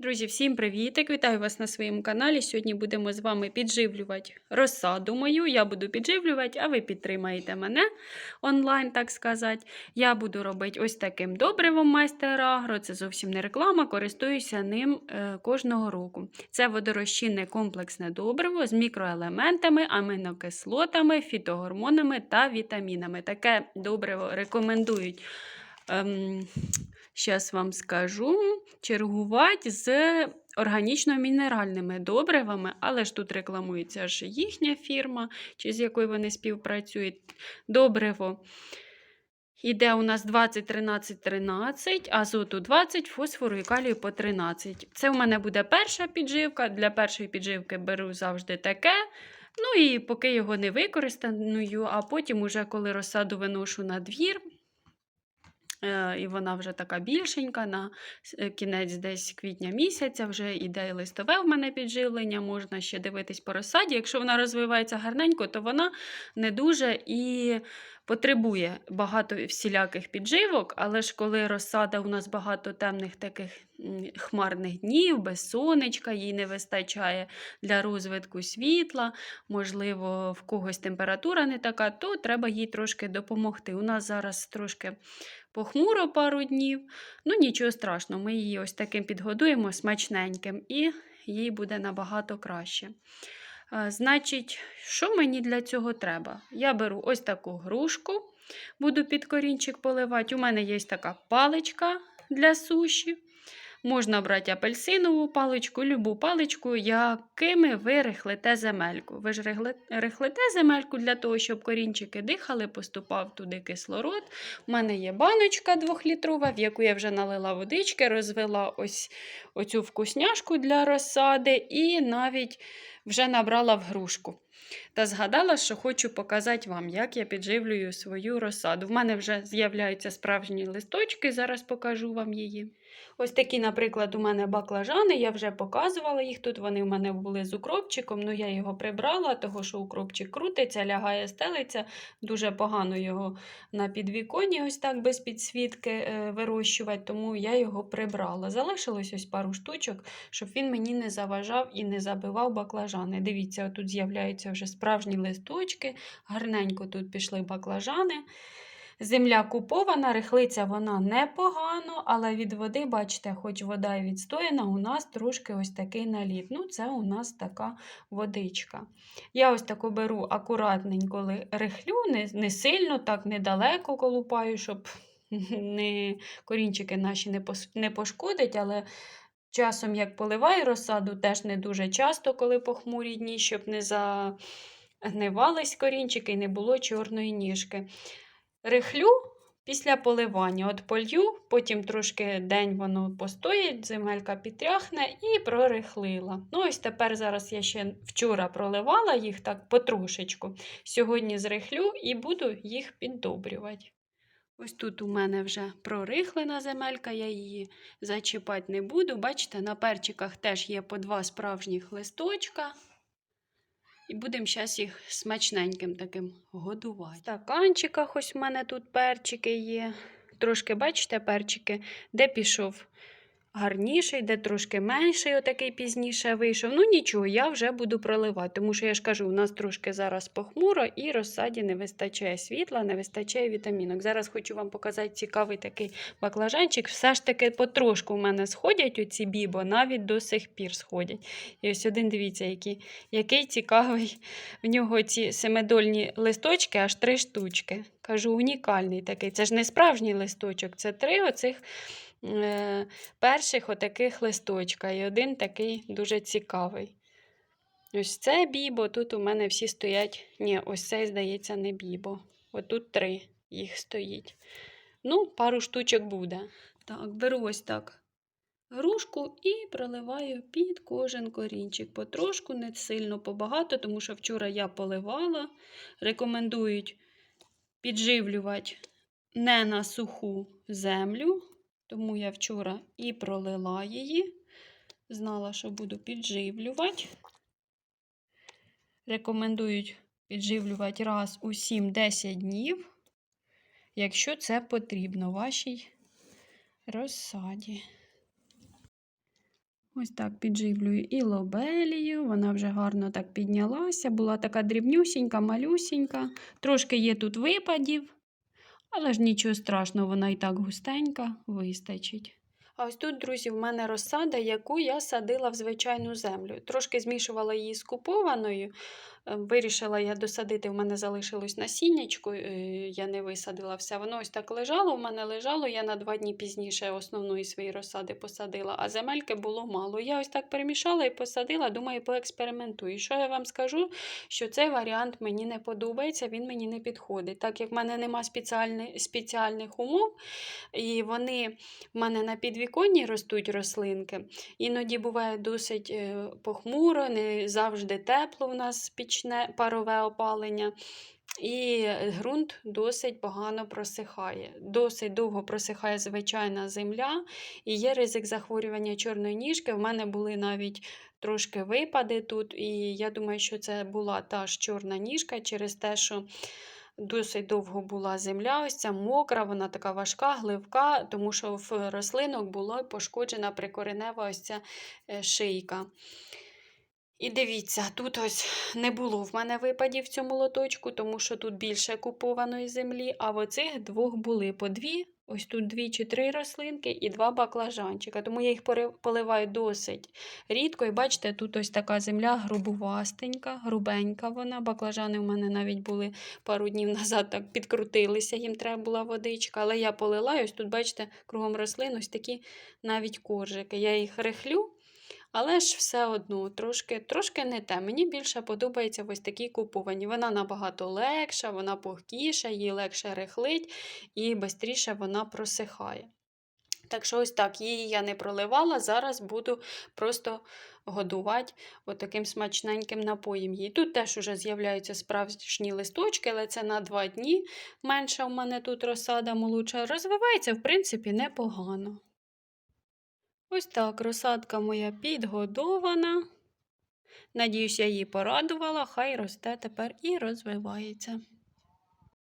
Друзі, всім привітик! Вітаю вас на своєму каналі. Сьогодні будемо з вами підживлювати розсаду мою. Я буду підживлювати, а ви підтримаєте мене онлайн, так сказати. Я буду робити ось таким добривом майстер Агро. Це зовсім не реклама, користуюся ним е, кожного року. Це водорозчинне комплексне добриво з мікроелементами, аминокислотами, фітогормонами та вітамінами. Таке добриво рекомендують. Ем, Щас вам скажу чергувати з органічно-мінеральними добривами, але ж тут рекламується ж їхня фірма, чи з якою вони співпрацюють. Добриво іде у нас 20, 13, 13, азоту 20, фосфору і калію по 13. Це у мене буде перша підживка. Для першої підживки беру завжди таке. Ну і поки його не використаную, а потім, уже коли розсаду виношу на двір, і вона вже така більшенька. На е, кінець десь квітня місяця вже іде листове в мене підживлення, можна ще дивитись по розсаді. Якщо вона розвивається гарненько, то вона не дуже і потребує багато всіляких підживок, але ж коли розсада у нас багато темних таких хмарних днів, без сонечка, їй не вистачає для розвитку світла, можливо, в когось температура не така, то треба їй трошки допомогти. У нас зараз трошки похмуро пару днів. Ну, нічого страшного, ми її ось таким підгодуємо смачненьким, і їй буде набагато краще. Значить, що мені для цього треба? Я беру ось таку грушку, буду під корінчик поливати. У мене є така паличка для суші. Можна брати апельсинову паличку, любу паличку, якими ви рихлите земельку. Ви ж рихлите земельку для того, щоб корінчики дихали, поступав туди кислород. У мене є баночка двохлітрова, в яку я вже налила водички, розвела ось оцю вкусняшку для розсади і навіть вже набрала в грушку. Та згадала, що хочу показати вам, як я підживлюю свою розсаду. В мене вже з'являються справжні листочки, зараз покажу вам її. Ось такі, наприклад, у мене баклажани, я вже показувала їх тут. Вони в мене були з укропчиком, ну я його прибрала, того що укропчик крутиться, лягає, стелиться. Дуже погано його на підвіконні, ось так без підсвітки е, вирощувати, тому я його прибрала. Залишилось ось пару штучок, щоб він мені не заважав і не забивав баклажани. Дивіться, тут з'являються вже справжні листочки, гарненько тут пішли баклажани. Земля купована, рихлиця вона непогано, але від води, бачите, хоч вода і відстояна, у нас трошки ось такий наліт. Ну, це у нас така водичка. Я ось таку беру акуратненько рихлю, не, не сильно, так недалеко колупаю, щоб не, корінчики наші не пошкодить, але. Часом, як поливаю розсаду, теж не дуже часто, коли похмурі дні, щоб не загнивались корінчики і не було чорної ніжки. Рихлю після поливання. От полью, потім трошки день воно постоїть, земелька підтряхне і прорихлила. Ну, ось тепер зараз я ще вчора проливала їх так потрошечку. Сьогодні зрихлю і буду їх піддобрювати. Ось тут у мене вже прорихлена земелька, я її зачіпати не буду. Бачите, на перчиках теж є по два справжніх листочка. І будемо зараз їх смачненьким таким годувати. В стаканчиках ось у мене тут перчики є. Трошки, бачите, перчики, де пішов гарніший, де трошки менший, отакий пізніше вийшов. Ну нічого, я вже буду проливати, тому що я ж кажу, у нас трошки зараз похмуро і розсаді не вистачає світла, не вистачає вітамінок. Зараз хочу вам показати цікавий такий баклажанчик. Все ж таки потрошку в мене сходять оці бібо, навіть до сих пір сходять. І ось один, дивіться, який, який цікавий в нього ці семидольні листочки, аж три штучки. Кажу, унікальний такий. Це ж не справжній листочок, це три оцих. Е, перших отаких листочка. І один такий дуже цікавий. Ось це бібо, тут у мене всі стоять. Ні, ось цей, здається, не бібо. Отут три їх стоїть. Ну, пару штучок буде. Так, беру ось так грушку і проливаю під кожен корінчик. Потрошку, не сильно побагато, тому що вчора я поливала. Рекомендують підживлювати не на суху землю. Тому я вчора і пролила її, знала, що буду підживлювати. Рекомендують підживлювати раз у 7-10 днів, якщо це потрібно вашій розсаді. Ось так підживлюю і лобелію, вона вже гарно так піднялася, була така дрібнюсінька, малюсінька. Трошки є тут випадів, але ж нічого страшного, вона і так густенька, вистачить. А ось тут, друзі, в мене розсада, яку я садила в звичайну землю. Трошки змішувала її з купованою. Е, Вирішила я досадити, в мене залишилось насіннячко, е, я не висадила все. Воно ось так лежало, в мене лежало, я на два дні пізніше основної своєї розсади посадила, а земельки було мало. Я ось так перемішала і посадила, думаю, поекспериментую. Що я вам скажу? Що цей варіант мені не подобається, він мені не підходить. Так як в мене нема спеціальних, спеціальних умов, і вони в мене на підвіконні ростуть рослинки. Іноді буває досить е, похмуро, не завжди тепло в нас пічне парове опалення. І ґрунт досить погано просихає. Досить довго просихає звичайна земля, і є ризик захворювання чорної ніжки. В мене були навіть трошки випади тут, і я думаю, що це була та ж чорна ніжка через те, що досить довго була земля, ось ця мокра, вона така важка, гливка, тому що в рослинок була пошкоджена прикоренева ось ця е, шийка. І дивіться, тут ось не було в мене випадів в цьому лоточку, тому що тут більше купованої землі, а в оцих двох були по дві, ось тут дві чи три рослинки і два баклажанчика. Тому я їх поливаю досить рідко. І бачите, тут ось така земля грубувастенька, грубенька вона. Баклажани в мене навіть були пару днів назад так підкрутилися, їм треба була водичка. Але я полила, і ось тут, бачите, кругом рослин ось такі навіть коржики. Я їх рихлю. Але ж все одно трошки, трошки не те. Мені більше подобається ось такі куповані. Вона набагато легша, вона пухкіша, її легше рихлить і швидше вона просихає. Так що ось так, її я не проливала, зараз буду просто годувати отаким смачненьким напоєм її. Тут теж уже з'являються справжні листочки, але це на два дні. Менша в мене тут розсада молодша. Розвивається, в принципі, непогано. Ось так, розсадка моя підгодована. Надіюсь, я її порадувала, хай росте тепер і розвивається.